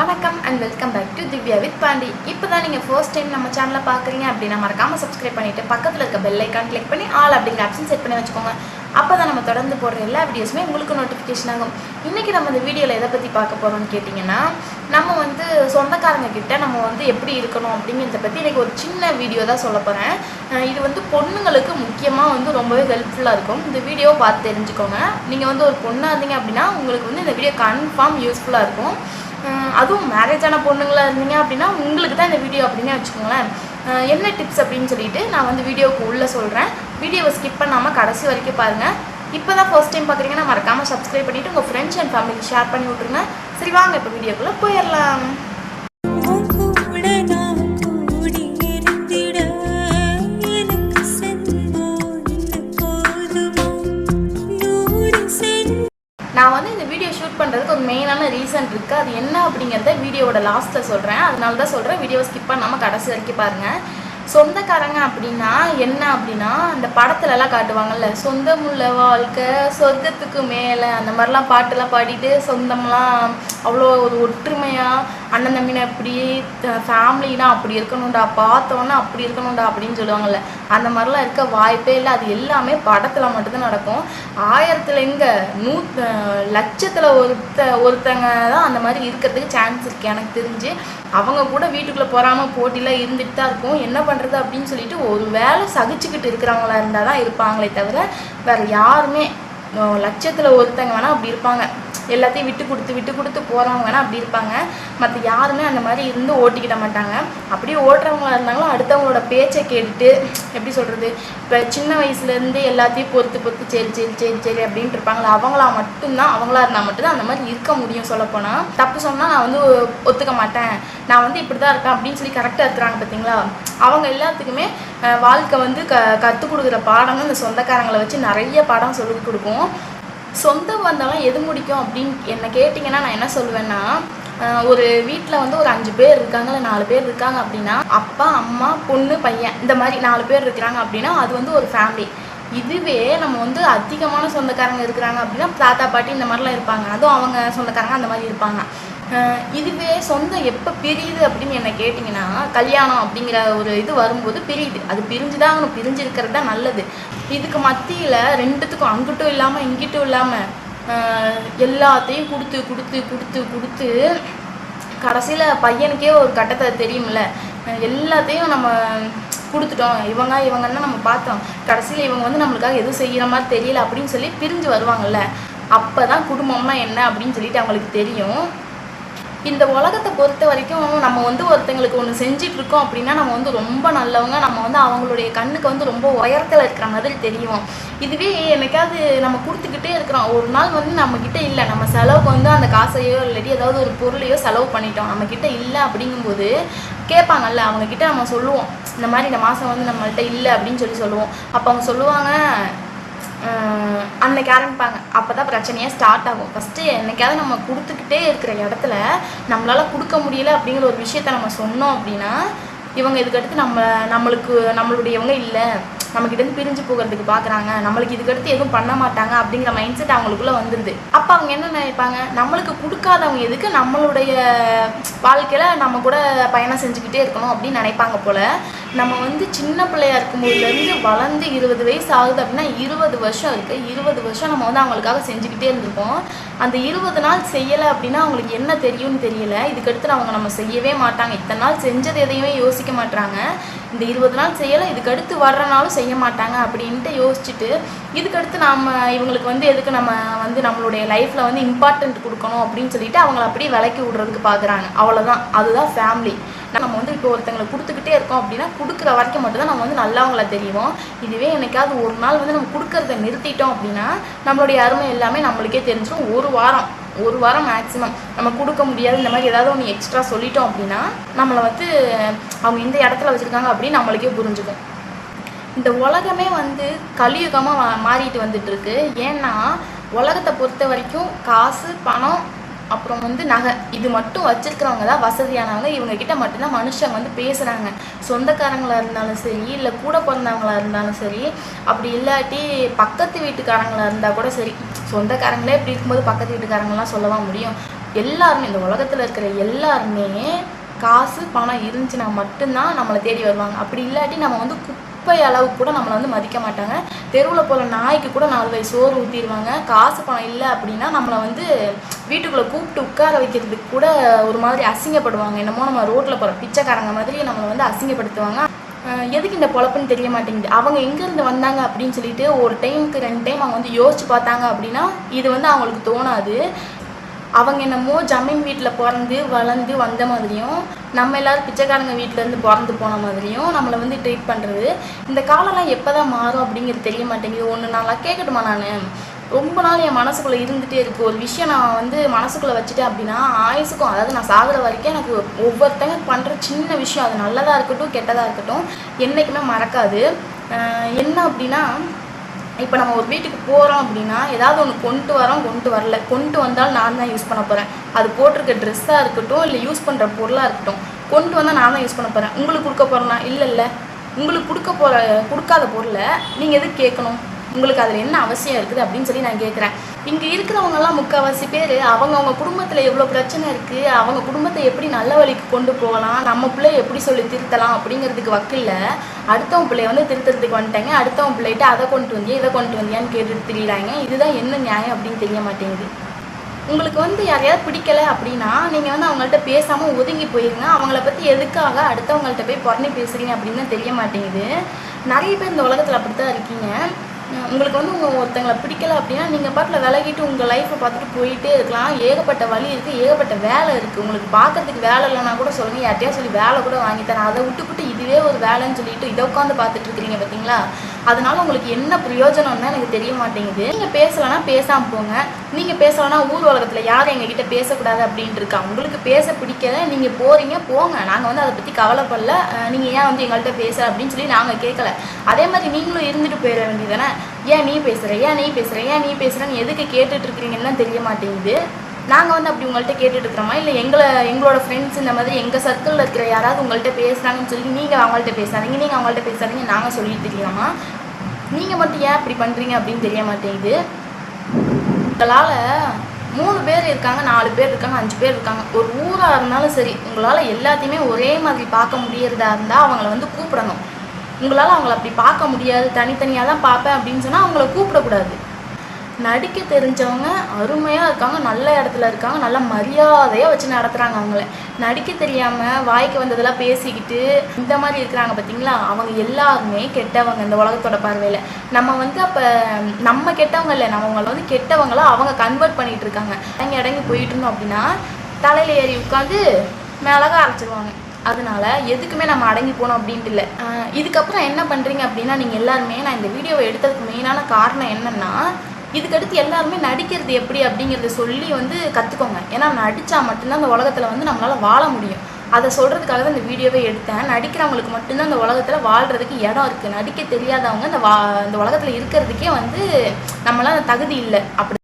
வணக்கம் and welcome back to Divya with Pandi. இப்போ தான் நீங்கள் ஃபர்ஸ்ட் டைம் நம்ம சேனலை பார்க்குறீங்க அப்படின்னா மறக்காமல் சப்ஸ்கிரைப் பண்ணிவிட்டு பக்கத்தில் இருக்க பெல் ஐக்கான் கிளிக் பண்ணி ஆல் அப்படிங்கிற ஆப்ஷன் செட் பண்ணி வச்சுக்கோங்க. அப்போ தான் நம்ம தொடர்ந்து போடுற எல்லா வீடியோஸுமே உங்களுக்கு நோட்டிஃபிகேஷன் ஆகும். இன்றைக்கி நம்ம இந்த வீடியோவில் எதை பற்றி பார்க்க போகிறோம்னு கேட்டிங்கன்னா நம்ம வந்து சொந்தக்காரங்க கிட்ட நம்ம வந்து எப்படி இருக்கணும் அப்படிங்கிறத பற்றி இன்றைக்கி ஒரு சின்ன வீடியோ தான் சொல்ல போகிறேன் இது வந்து பொண்ணுங்களுக்கு முக்கியமாக வந்து ரொம்பவே ஹெல்ப்ஃபுல்லாக இருக்கும். இந்த வீடியோ பார்த்து தெரிஞ்சுக்கோங்க. நீங்கள் வந்து ஒரு பொண்ணாக இருந்தீங்க அப்படின்னா உங்களுக்கு வந்து இந்த வீடியோ கன்ஃபார்ம் யூஸ்ஃபுல்லாக இருக்கும். அதுவும் மேரேஜ் ஆன பொண்ணுங்களா இருந்தீங்க அப்படின்னா உங்களுக்கு தான் இந்த வீடியோ அப்படின்னு வச்சுக்கோங்களேன். என்ன டிப்ஸ் அப்படின்னு சொல்லிட்டு நான் வந்து வீடியோவுக்கு உள்ளே சொல்கிறேன் வீடியோவை ஸ்கிப் பண்ணாமல் கடைசி வரைக்கும் பாருங்கள் இப்போ தான் ஃபர்ஸ்ட் டைம் பார்க்குறீங்கன்னா மறக்காமல் சப்ஸ்கிரைப் பண்ணிவிட்டு உங்கள் ஃப்ரெண்ட்ஸ் அண்ட் ஃபேமிலிக்கு ஷேர் பண்ணி விட்ருங்க சரி வாங்க இப்போ வீடியோக்குள்ளே போயிடலாம். மெயினான ரீசன் இருக்குது அது என்ன அப்படிங்கிறத வீடியோவோட லாஸ்ட்டில் சொல்கிறேன் அதனால தான் சொல்கிறேன் வீடியோவை ஸ்கிப் பண்ணாமல் கடைசி வரைக்கும் பாருங்கள் சொந்தக்காரங்க அப்படின்னா என்ன அப்படின்னா அந்த படத்துலலாம் காட்டுவாங்கல்ல சொந்தமுள்ள வாழ்க்கை சொர்க்கத்துக்கு மேலே அந்த மாதிரிலாம் பாட்டெல்லாம் பாடிட்டு சொந்தம்லாம் அவ்வளோ ஒரு ஒற்றுமையாக அண்ணன் தம்பினா இப்படி ஃபேமிலினா அப்படி இருக்கணும்டா பார்த்தோன்னா அப்படி இருக்கணும்டா அப்படின்னு சொல்லுவாங்கல்ல. அந்த மாதிரிலாம் இருக்க வாய்ப்பே இல்லை. அது எல்லாமே படத்தில் மட்டும்தான் நடக்கும். ஆயிரத்தில் எங்கே? நூ லட்சத்தில் ஒருத்த ஒருத்தங்க தான் அந்த மாதிரி இருக்கிறதுக்கு சான்ஸ் இருக்குது எனக்கு தெரிஞ்சு. அவங்க கூட வீட்டுக்குள்ளே போகாமல் போட்டிலாம் இருந்துட்டு தான் இருக்கும். என்ன பண்ணுறது அப்படின்னு சொல்லிட்டு ஒரு வேலை சகிச்சுக்கிட்டு இருக்கிறவங்களா இருந்தால் தான் இருப்பாங்களே தவிர வேறு யாருமே லட்சத்தில் ஒருத்தங்க வேணால் அப்படி இருப்பாங்க. எல்லாத்தையும் விட்டு கொடுத்து விட்டு கொடுத்து போகிறவங்க வேணால் அப்படி இருப்பாங்க. மற்ற யாருமே அந்த மாதிரி இருந்து ஓட்டிக்கிட மாட்டாங்க. அப்படியே ஓட்டுறவங்களா இருந்தாங்களோ அடுத்தவங்களோட பேச்சை கேட்டுட்டு எப்படி சொல்கிறது இப்போ சின்ன வயசுலேருந்து எல்லாத்தையும் பொறுத்து பொறுத்து சரி சரி சரி சரி அப்படின்ட்டு இருப்பாங்களா அவங்களா மட்டும்தான் அவங்களா இருந்தால் மட்டும்தான் அந்த மாதிரி இருக்க முடியும் சொல்லப்போனால் தப்பு சொன்னால் நான் வந்து ஒத்துக்க மாட்டேன். நான் வந்து இப்படி தான் இருக்கேன் அப்படின்னு சொல்லி கரெக்டாக இருக்கிறாங்க பார்த்தீங்களா அவங்க எல்லாத்துக்குமே வாழ்க்கை வந்து க கற்றுக் கொடுக்குற பாடம்னு இந்த சொந்தக்காரங்களை வச்சு நிறைய பாடம் சொல்லி கொடுக்கும் சொந்தம் வந்தாலும் எது முடிக்கும் அப்படின்னு என்ன கேட்டிங்கன்னா நான் என்ன சொல்லுவேன்னா ஒரு வீட்டில் வந்து ஒரு அஞ்சு பேர் இருக்காங்க இல்லை நாலு பேர் இருக்காங்க அப்படின்னா அப்பா அம்மா பொண்ணு பையன் இந்த மாதிரி நாலு பேர் இருக்கிறாங்க அப்படின்னா அது வந்து ஒரு ஃபேமிலி இதுவே நம்ம வந்து அதிகமான சொந்தக்காரங்க இருக்கிறாங்க அப்படின்னா தாத்தா பாட்டி இந்த மாதிரிலாம் இருப்பாங்க. அதுவும் அவங்க சொந்தக்காரங்க அந்த மாதிரி இருப்பாங்க. இதுவே சொந்தம் எப்போ பிரியுது அப்படின்னு என்ன கேட்டிங்கன்னா கல்யாணம் அப்படிங்கிற ஒரு இது வரும்போது பிரியுது. அது பிரிஞ்சு தான் ஆகணும். பிரிஞ்சு இருக்கிறது தான் நல்லது. இதுக்கு மத்தியில் ரெண்டுத்துக்கும் அங்கிட்டும் இல்லாமல் இங்கிட்டும் இல்லாமல் எல்லாத்தையும் கொடுத்து கொடுத்து கொடுத்து கொடுத்து கடைசியில் பையனுக்கே ஒரு கட்டத்தை தெரியும்ல. எல்லாத்தையும் நம்ம கொடுத்துட்டோம். இவங்க இவங்கன்னா நம்ம பார்த்தோம். கடைசியில் இவங்க வந்து நம்மளுக்காக எதுவும் செய்கிற மாதிரி தெரியல அப்படின்னு சொல்லி பிரிஞ்சு வருவாங்கல்ல. அப்போ தான் குடும்பம்னா என்ன அப்படின்னு சொல்லிட்டு அவங்களுக்கு தெரியும். இந்த உலகத்தை பொறுத்த வரைக்கும் நம்ம வந்து ஒருத்தங்களுக்கு ஒன்று செஞ்சுட்டு இருக்கோம் அப்படின்னா நம்ம வந்து ரொம்ப நல்லவங்க. நம்ம வந்து அவங்களுடைய கண்ணுக்கு வந்து ரொம்ப உயரத்தில் இருக்கிற மாதிரி தெரியும். இதுவே என்னைக்காவது நம்ம கொடுத்துக்கிட்டே இருக்கிறோம். ஒரு நாள் வந்து நம்மக்கிட்ட இல்லை. நம்ம செலவுக்கு வந்து அந்த காசையோ இல்லாட்டி ஏதாவது ஒரு பொருளையோ செலவு பண்ணிட்டோம். நம்மக்கிட்ட இல்லை அப்படிங்கும்போது கேட்பாங்கல்ல அவங்கக்கிட்ட நம்ம சொல்லுவோம். இந்த மாதிரி இந்த மாதம் வந்து நம்மள்கிட்ட இல்லை அப்படின்னு சொல்லி சொல்லுவோம். அப்போ அவங்க சொல்லுவாங்க அன்னைக்கு ஆரம்பிப்பாங்க. அப்போ தான் பிரச்சனையே ஸ்டார்ட் ஆகும். ஃபஸ்ட்டு என்னைக்காவது நம்ம கொடுத்துக்கிட்டே இருக்கிற இடத்துல நம்மளால் கொடுக்க முடியல அப்படிங்கிற ஒரு விஷயத்த நம்ம சொன்னோம் அப்படின்னா இவங்க இதுக்கடுத்து நம்ம நம்மளுக்கு நம்மளுடையவங்க இல்லை. நம்மக்கிட்டேருந்து பிரிஞ்சு போகிறதுக்கு பார்க்குறாங்க நம்மளுக்கு இதுக்கடுத்து எதுவும் பண்ண மாட்டாங்க அப்படிங்கிற மைண்ட் செட் அவங்களுக்குள்ளே வந்துடுது அப்போ அவங்க என்ன நினைப்பாங்க? நம்மளுக்கு கொடுக்காதவங்க எதுக்கு நம்மளுடைய வாழ்க்கையில் நம்ம கூட பயணம் செஞ்சுக்கிட்டே இருக்கணும் அப்படின்னு நினைப்பாங்க போல் நம்ம வந்து சின்ன பிள்ளையா இருக்கும்போதுலேருந்து வளர்ந்து இருபது வயசு ஆகுது அப்படின்னா இருபது வருஷம் இருக்குது இருபது வருஷம் நம்ம வந்து அவங்களுக்காக செஞ்சுக்கிட்டே இருந்திருக்கோம் அந்த இருபது நாள் செய்யலை அப்படின்னா அவங்களுக்கு என்ன தெரியும்னு தெரியல. இதுக்கடுத்து அவங்க நம்ம செய்யவே மாட்டாங்க. இத்தனை நாள் செஞ்சது எதையுமே யோசிக்க மாட்டாங்க இந்த இருபது நாள் செய்யலை இதுக்கடுத்து வர்றனாலும் செய்ய மாட்டாங்க அப்படின்ட்டு யோசிச்சுட்டு இதுக்கடுத்து நாம் இவங்களுக்கு வந்து எதுக்கு நம்ம வந்து நம்மளுடைய லைஃப்பில் வந்து இம்பார்ட்டன்ட் கொடுக்கணும் அப்படின்னு சொல்லிட்டு அவங்கள அப்படியே விலக்கி விடுறதுக்கு பார்க்குறாங்க. அவ்வளோதான் அதுதான் ஃபேமிலி நம்ம வந்து இப்போ ஒருத்தங்களுக்கு கொடுத்துக்கிட்டே இருக்கோம் அப்படின்னா கொடுக்குற வரைக்கும் மட்டும்தான் நம்ம வந்து நல்லவங்கள தெரியும் இதுவே என்னைக்காவது ஒரு நாள் வந்து நம்ம கொடுக்கறத நிறுத்திட்டோம் அப்படின்னா நம்மளுடைய அருமை எல்லாமே நம்மளுக்கே தெரிஞ்சிடும் ஒரு வாரம் ஒரு வாரம் மேக்ஸிமம் நம்ம கொடுக்க முடியாது. இந்த மாதிரி ஏதாவது ஒன்று எக்ஸ்ட்ரா சொல்லிட்டோம் அப்படின்னா நம்மளை வந்து அவங்க இந்த இடத்துல வச்சுருக்காங்க அப்படின்னு நம்மளுக்கே புரிஞ்சுக்கும். இந்த உலகமே வந்து கலியுகமாக மா- மாறிட்டு வந்துட்டு இருக்கு. ஏன்னா உலகத்தை பொறுத்த வரைக்கும் காசு பணம் அப்புறம் வந்து நகை இது மட்டும் வச்சிருக்கிறவங்க தான் வசதியானவங்க இவங்க கிட்ட மட்டும்தான் மனுஷங்க வந்து பேசுகிறாங்க சொந்தக்காரங்களா இருந்தாலும் சரி இல்லை கூட பிறந்தவங்களா இருந்தாலும் சரி அப்படி இல்லாட்டி பக்கத்து வீட்டுக்காரங்களா இருந்தால் கூட சரி. சொந்தக்காரங்களே இப்படி இருக்கும்போது பக்கத்து வீட்டுக்காரங்களாம் சொல்லவா முடியும்? எல்லாருமே இந்த உலகத்தில் இருக்கிற எல்லாருமே காசு பணம் இருந்துச்சுன்னா மட்டும்தான் நம்மளை தேடி வருவாங்க. அப்படி இல்லாட்டி நம்ம வந்து குப்பை அளவுக்கு கூட நம்மளை வந்து மதிக்க மாட்டாங்க. தெருவில் போகிற நாய்க்கு கூட நாலு வயசு சோறு ஊற்றிடுவாங்க காசு பணம் இல்லை அப்படின்னா நம்மளை வந்து வீட்டுக்குள்ளே கூப்பிட்டு உட்கார வைக்கிறதுக்கு கூட ஒரு மாதிரி அசிங்கப்படுவாங்க. என்னமோ நம்ம ரோட்டில் போகிற பிச்சைக்காரங்க மாதிரி நம்மளை வந்து அசிங்கப்படுத்துவாங்க. எதுக்கு இந்த பொழப்புன்னு தெரிய மாட்டேங்குது. அவங்க எங்கேருந்து வந்தாங்க அப்படின்னு சொல்லிட்டு ஒரு டைமுக்கு ரெண்டு டைம் அவங்க வந்து யோசிச்சு பார்த்தாங்க அப்படின்னா இது வந்து அவங்களுக்கு தோணாது. அவங்க என்னமோ ஜமீன் வீட்டில் பிறந்து வளர்ந்து வந்த மாதிரியும் நம்ம எல்லோரும் பிச்சைக்காரங்க வீட்டிலேருந்து பிறந்து போன மாதிரியும் நம்மளை வந்து ட்ரீட் பண்ணுறது இந்த காலம்லாம் எப்போ தான் மாறும் அப்படிங்கிறது தெரிய மாட்டேங்குது. ஒன்று நாளாக கேட்கட்டுமா நான்? ரொம்ப நாள் என் மனசுக்குள்ளே இருந்துகிட்டே இருக்குது ஒரு விஷயம் நான் வந்து மனசுக்குள்ளே வச்சுட்டேன் அப்படின்னா ஆயுசுக்கும் அதாவது நான் சாகுற வரைக்கும் எனக்கு ஒவ்வொருத்தங்க பண்ணுற சின்ன விஷயம் அது நல்லதாக இருக்கட்டும் கெட்டதாக இருக்கட்டும் என்றைக்குமே மறக்காது. என்ன அப்படின்னா இப்போ நம்ம ஒரு வீட்டுக்கு போகிறோம் அப்படின்னா ஏதாவது ஒன்று கொண்டு வரோம் கொண்டு வரல. கொண்டு வந்தாலும் நான் தான் யூஸ் பண்ண போகிறேன் அது போட்டிருக்க ட்ரெஸ்ஸாக இருக்கட்டும் இல்லை யூஸ் பண்ணுற பொருளாக இருக்கட்டும். கொண்டு வந்தால் நான் தான் யூஸ் பண்ண போகிறேன் உங்களுக்கு கொடுக்க போகிறேன்னா இல்லை இல்லை. உங்களுக்கு கொடுக்க போகிற கொடுக்காத பொருளை நீங்கள் எதுக்கு கேட்கணும்? உங்களுக்கு அதில் என்ன அவசியம் இருக்குது அப்படின்னு சொல்லி நான் கேட்குறேன் இங்கே இருக்கிறவங்கெல்லாம் முக்கால்வாசி பேர் அவங்கவுங்க குடும்பத்தில் எவ்வளோ பிரச்சனை இருக்குது அவங்க குடும்பத்தை எப்படி நல்ல வழிக்கு கொண்டு போகலாம் நம்ம பிள்ளைய எப்படி சொல்லி திருத்தலாம் அப்படிங்கிறதுக்கு வக்கில்ல அடுத்தவங்க பிள்ளைய வந்து திருத்தறதுக்கு வந்துட்டாங்க அடுத்தவங்க பிள்ளைகிட்ட அதை கொண்டு வந்தியா இதை கொண்டு வந்தியான்னு கேட்டுட்டு திரியிறாங்க. இதுதான் என்ன நியாயம் அப்படின்னு தெரிய மாட்டேங்குது. உங்களுக்கு வந்து யாரையாவது பிடிக்கல அப்படின்னா நீங்கள் வந்து அவங்கள்ட்ட பேசாமல் ஒதுங்கி போயிருங்க. அவங்கள பற்றி எதுக்காக அடுத்தவங்கள்ட்ட போய் புறணி பேசுகிறீங்க அப்படின்னு தெரிய மாட்டேங்குது. நிறைய பேர் இந்த உலகத்தில் அப்படி தான் இருக்கீங்க. உங்களுக்கு வந்து உங்கள் ஒருத்தங்களை பிடிக்கல அப்படின்னா நீங்கள் பாட்டில் விலகிட்டு உங்கள் லைஃப்பை பார்த்துட்டு போயிட்டே இருக்கலாம். ஏகப்பட்ட வழி இருக்குது ஏகப்பட்ட வேலை இருக்குது உங்களுக்கு பார்க்கறதுக்கு வேலை இல்லைனா கூட சொல்லுங்கள் யார்ட்டையா சொல்லி வேலை கூட வாங்கி தரேன் அதை விட்டு இதுவே ஒரு வேலைன்னு சொல்லிட்டு இதை உட்காந்து பார்த்துட்டு இருக்கிறீங்க பார்த்தீங்களா? அதனால உங்களுக்கு என்ன பிரயோஜனம்னு எனக்கு தெரிய மாட்டேங்குது. நீங்கள் பேசலைன்னா பேசாமல் போங்க. நீங்கள் பேசலைன்னா ஊர் உலகத்தில் யாரும் எங்ககிட்ட பேசக்கூடாது அப்படின்ட்டு இருக்கா? உங்களுக்கு பேச பிடிக்கல நீங்கள் போகிறீங்க போங்க. நாங்கள் வந்து அதை பற்றி கவலைப்படல. நீங்கள் ஏன் வந்து எங்கள்கிட்ட பேச அப்படின்னு சொல்லி நாங்கள் கேட்கல அதே மாதிரி நீங்களும் இருந்துட்டு போயிட வேண்டியதானே ஏன் நீ பேசுகிற ஏன் நீ பேசுகிற ஏன் நீ பேசுகிறேன்னு எதுக்கு கேட்டுட்ருக்கிறீங்கன்னு தெரிய மாட்டேங்குது. நாங்கள் வந்து அப்படி உங்கள்கிட்ட கேட்டுட்டு இருக்கிறோமா இல்லை எங்களை எங்களோட ஃப்ரெண்ட்ஸ் இந்த மாதிரி எங்கள் சர்க்கிளில் இருக்கிற யாராவது உங்கள்கிட்ட பேசுகிறாங்கன்னு சொல்லி நீங்கள் அவங்கள்ட்ட பேசாதீங்க நீங்கள் அவங்கள்ட்ட பேசாதீங்க நாங்கள் சொல்லிட்டு இருக்கலாமா? நீங்கள் மட்டும் ஏன் இப்படி பண்ணுறீங்க அப்படின்னு தெரிய மாட்டேங்குது. உங்களால் மூணு பேர் இருக்காங்க நாலு பேர் இருக்காங்க அஞ்சு பேர் இருக்காங்க. ஒரு ஊராக இருந்தாலும் சரி உங்களால் எல்லாத்தையுமே ஒரே மாதிரி பார்க்க முடியறதா இருந்தால் அவங்கள வந்து கூப்பிடணும். உங்களால் அவங்கள அப்படி பார்க்க முடியாது. தனித்தனியாக தான் பார்ப்பேன் அப்படின்னு சொன்னால் அவங்கள கூப்பிடக்கூடாது. நடிக்க தெரிஞ்சவங்க அருமையாக இருக்காங்க நல்ல இடத்துல இருக்காங்க நல்ல மரியாதையாக வச்சு நடத்துகிறாங்க அவங்கள. நடிக்க தெரியாமல் வாய்க்கு வந்ததெல்லாம் பேசிக்கிட்டு இந்த மாதிரி இருக்கிறாங்க பார்த்தீங்களா அவங்க எல்லாருமே கெட்டவங்க இந்த உலகத்தோட பார்வையில். நம்ம வந்து அப்போ நம்ம கெட்டவங்க இல்லை நம்ம வந்து கெட்டவங்களா அவங்க கன்வெர்ட் பண்ணிட்டு இருக்காங்க. அடங்கி அடங்கி போயிட்டு இருந்தோம் அப்படின்னா தலையில் ஏறி உட்காந்து மிளகா அரைச்சிருவாங்க. அதனால எதுக்குமே நம்ம அடங்கி போகணும் அப்படின்ட்டு இல்லை. இதுக்கப்புறம் என்ன பண்ணுறீங்க அப்படின்னா நீங்கள் எல்லாருமே நான் இந்த வீடியோவை எடுத்ததுக்கு மெயினான காரணம் என்னென்னா இதுக்கடுத்து எல்லாருமே நடிக்கிறது எப்படி அப்படிங்கிறத சொல்லி வந்து கற்றுக்கோங்க ஏன்னா நடித்தா மட்டும்தான் அந்த உலகத்தில் வந்து நம்மளால் வாழ முடியும். அதை சொல்கிறதுக்காக தான் இந்த வீடியோவே எடுத்தேன். நடிக்கிறவங்களுக்கு மட்டும்தான் அந்த உலகத்தில் வாழ்கிறதுக்கு இடம் இருக்குது நடிக்க தெரியாதவங்க அந்த வா அந்த உலகத்தில் இருக்கிறதுக்கே வந்து நம்மளால் தகுதி இல்லை. அப்படி